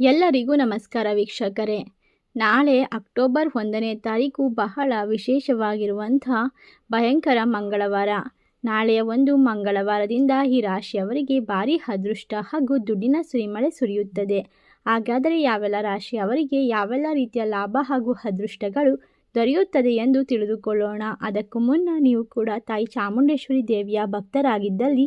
ಎಲ್ಲರಿಗೂ ನಮಸ್ಕಾರ ವೀಕ್ಷಕರೇ. ನಾಳೆ ಅಕ್ಟೋಬರ್ ಒಂದನೇ ತಾರೀಕು ಬಹಳ ವಿಶೇಷವಾಗಿರುವಂಥ ಭಯಂಕರ ಮಂಗಳವಾರ. ನಾಳೆಯ ಒಂದು ಮಂಗಳವಾರದಿಂದ ಈ ರಾಶಿಯವರಿಗೆ ಭಾರಿ ಅದೃಷ್ಟ ಹಾಗೂ ದುಡ್ಡಿನ ಸುರಿಮಳೆ ಸುರಿಯುತ್ತದೆ. ಹಾಗಾದರೆ ಯಾವೆಲ್ಲ ರಾಶಿಯವರಿಗೆ ಯಾವೆಲ್ಲ ರೀತಿಯ ಲಾಭ ಹಾಗೂ ಅದೃಷ್ಟಗಳು ದೊರೆಯುತ್ತದೆ ಎಂದು ತಿಳಿದುಕೊಳ್ಳೋಣ. ಅದಕ್ಕೂ ಮುನ್ನ ನೀವು ಕೂಡ ತಾಯಿ ಚಾಮುಂಡೇಶ್ವರಿ ದೇವಿಯ ಭಕ್ತರಾಗಿದ್ದಲ್ಲಿ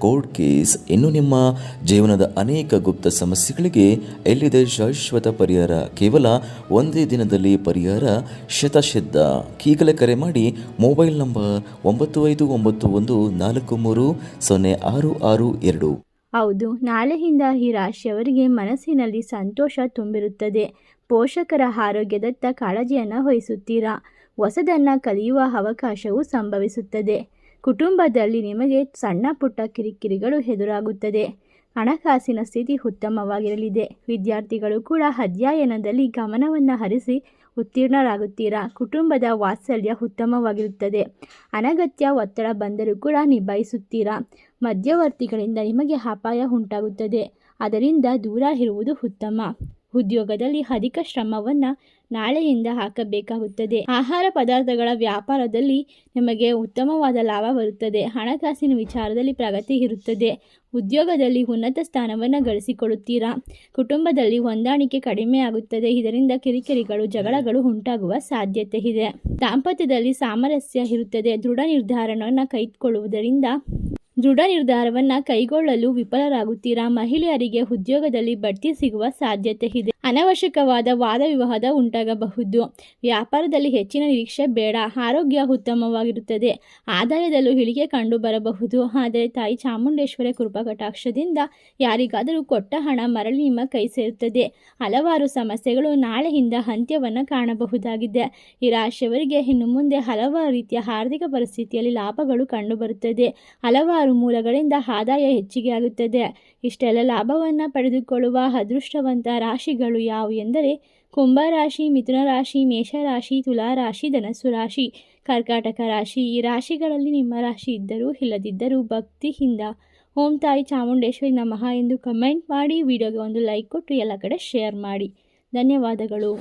ಕೋರ್ಟ್ ಕೇಸ್ ಇನ್ನು ನಿಮ್ಮ ಜೀವನದ ಅನೇಕ ಗುಪ್ತ ಸಮಸ್ಯೆಗಳಿಗೆ ಎಲ್ಲಿದೆ ಶಾಶ್ವತ ಪರಿಹಾರ? ಕೇವಲ ಒಂದೇ ದಿನದಲ್ಲಿ ಪರಿಹಾರ? ಶತಸಿದ್ಧ ಈಗಲೇ ಕರೆ ಮಾಡಿ ಮೊಬೈಲ್ ನಂಬರ್ ಒಂಬತ್ತು ಐದು ಒಂಬತ್ತು ಒಂದು ನಾಲ್ಕು ಮೂರು ಸೊನ್ನೆ ಆರು ಆರು ಎರಡು. ಹೌದು, ನಾಳೆಯಿಂದ ಈ ರಾಶಿಯವರಿಗೆ ಮನಸ್ಸಿನಲ್ಲಿ ಸಂತೋಷ ತುಂಬಿರುತ್ತದೆ. ಪೋಷಕರ ಆರೋಗ್ಯದತ್ತ ಕಾಳಜಿಯನ್ನು ವಹಿಸುತ್ತೀರಾ? ಹೊಸದನ್ನು ಕಲಿಯುವ ಅವಕಾಶವೂ ಸಂಭವಿಸುತ್ತದೆ. ಕುಟುಂಬದಲ್ಲಿ ನಿಮಗೆ ಸಣ್ಣ ಪುಟ್ಟ ಕಿರಿಕಿರಿಗಳು ಎದುರಾಗುತ್ತದೆ. ಹಣಕಾಸಿನ ಸ್ಥಿತಿ ಉತ್ತಮವಾಗಿರಲಿದೆ. ವಿದ್ಯಾರ್ಥಿಗಳು ಕೂಡ ಅಧ್ಯಯನದಲ್ಲಿ ಗಮನವನ್ನು ಹರಿಸಿ ಉತ್ತೀರ್ಣರಾಗುತ್ತೀರಾ? ಕುಟುಂಬದ ವಾತ್ಸಲ್ಯ ಉತ್ತಮವಾಗಿರುತ್ತದೆ. ಅನಗತ್ಯ ಒತ್ತಡ ಬಂದರೂ ಕೂಡ ನಿಭಾಯಿಸುತ್ತೀರಾ? ಮಧ್ಯವರ್ತಿಗಳಿಂದ ನಿಮಗೆ ಅಪಾಯ ಉಂಟಾಗುತ್ತದೆ. ಅದರಿಂದ ದೂರ ಇರುವುದು ಉತ್ತಮ. ಉದ್ಯೋಗದಲ್ಲಿ ಅಧಿಕ ಶ್ರಮವನ್ನು ನಾಳೆಯಿಂದ ಹಾಕಬೇಕಾಗುತ್ತದೆ. ಆಹಾರ ಪದಾರ್ಥಗಳ ವ್ಯಾಪಾರದಲ್ಲಿ ನಿಮಗೆ ಉತ್ತಮವಾದ ಲಾಭ ಬರುತ್ತದೆ. ಹಣಕಾಸಿನ ವಿಚಾರದಲ್ಲಿ ಪ್ರಗತಿ ಇರುತ್ತದೆ. ಉದ್ಯೋಗದಲ್ಲಿ ಉನ್ನತ ಸ್ಥಾನವನ್ನು ಗಳಿಸಿಕೊಳ್ಳುತ್ತೀರಾ? ಕುಟುಂಬದಲ್ಲಿ ಹೊಂದಾಣಿಕೆ ಕಡಿಮೆ ಆಗುತ್ತದೆ ಇದರಿಂದ ಕಿರಿಕಿರಿಗಳು, ಜಗಳಗಳು ಉಂಟಾಗುವ ಸಾಧ್ಯತೆ ಇದೆ. ದಾಂಪತ್ಯದಲ್ಲಿ ಸಾಮರಸ್ಯ ಇರುತ್ತದೆ. ದೃಢ ನಿರ್ಧಾರವನ್ನು ಕೈಗೊಳ್ಳುವುದರಿಂದ ದೃಢ ನಿರ್ಧಾರವನ್ನು ಕೈಗೊಳ್ಳಲು ವಿಫಲರಾಗುತ್ತೀರಾ? ಮಹಿಳೆಯರಿಗೆ ಉದ್ಯೋಗದಲ್ಲಿ ಬಡ್ತಿ ಸಿಗುವ ಸಾಧ್ಯತೆ ಇದೆ. ಅನವಶ್ಯಕವಾದ ವಾದ ವಿವಾದ ಉಂಟಾಗಬಹುದು. ವ್ಯಾಪಾರದಲ್ಲಿ ಹೆಚ್ಚಿನ ನಿರೀಕ್ಷೆ ಬೇಡ. ಆರೋಗ್ಯ ಉತ್ತಮವಾಗಿರುತ್ತದೆ. ಆದಾಯದಲ್ಲೂ ಇಳಿಕೆ ಕಂಡು ಬರಬಹುದು ಆದರೆ ತಾಯಿ ಚಾಮುಂಡೇಶ್ವರಿ ಕೃಪಾ ಕಟಾಕ್ಷದಿಂದ ಯಾರಿಗಾದರೂ ಕೊಟ್ಟ ಹಣ ಮರಳಿ ನಿಮ್ಮ ಕೈ ಸೇರುತ್ತದೆ. ಹಲವಾರು ಸಮಸ್ಯೆಗಳು ನಾಳೆಯಿಂದ ಅಂತ್ಯವನ್ನು ಕಾಣಬಹುದಾಗಿದೆ. ಈ ರಾಶಿಯವರಿಗೆ ಇನ್ನು ಮುಂದೆ ಹಲವಾರು ರೀತಿಯ ಆರ್ಥಿಕ ಪರಿಸ್ಥಿತಿಯಲ್ಲಿ ಲಾಭಗಳು ಕಂಡುಬರುತ್ತದೆ. ಹಲವಾರು ಮೂಲಗಳಿಂದ ಆದಾಯ ಹೆಚ್ಚಿಗೆ ಆಗುತ್ತದೆ. ಇಷ್ಟೆಲ್ಲ ಲಾಭವನ್ನು ಪಡೆದುಕೊಳ್ಳುವ ಅದೃಷ್ಟವಂತ ರಾಶಿಗಳು ಯಾವುವು ಎಂದರೆ ಕುಂಭರಾಶಿ ಮಿಥುನ ರಾಶಿ ಮೇಷರಾಶಿ ತುಲಾರಾಶಿ ಧನಸ್ಸು ರಾಶಿ. ಕರ್ಕಾಟಕ ರಾಶಿ, ಈ ರಾಶಿಗಳಲ್ಲಿ ನಿಮ್ಮ ರಾಶಿ ಇದ್ದರೂ ಇಲ್ಲದಿದ್ದರೂ ಭಕ್ತಿಯಿಂದ ಓಂ ತಾಯಿ ಚಾಮುಂಡೇಶ್ವರಿ ನಮಃ ಎಂದು ಕಮೆಂಟ್ ಮಾಡಿ. ವಿಡಿಯೋಗೆ ಒಂದು ಲೈಕ್ ಕೊಟ್ಟು ಎಲ್ಲ ಕಡೆ ಶೇರ್ ಮಾಡಿ. ಧನ್ಯವಾದಗಳು.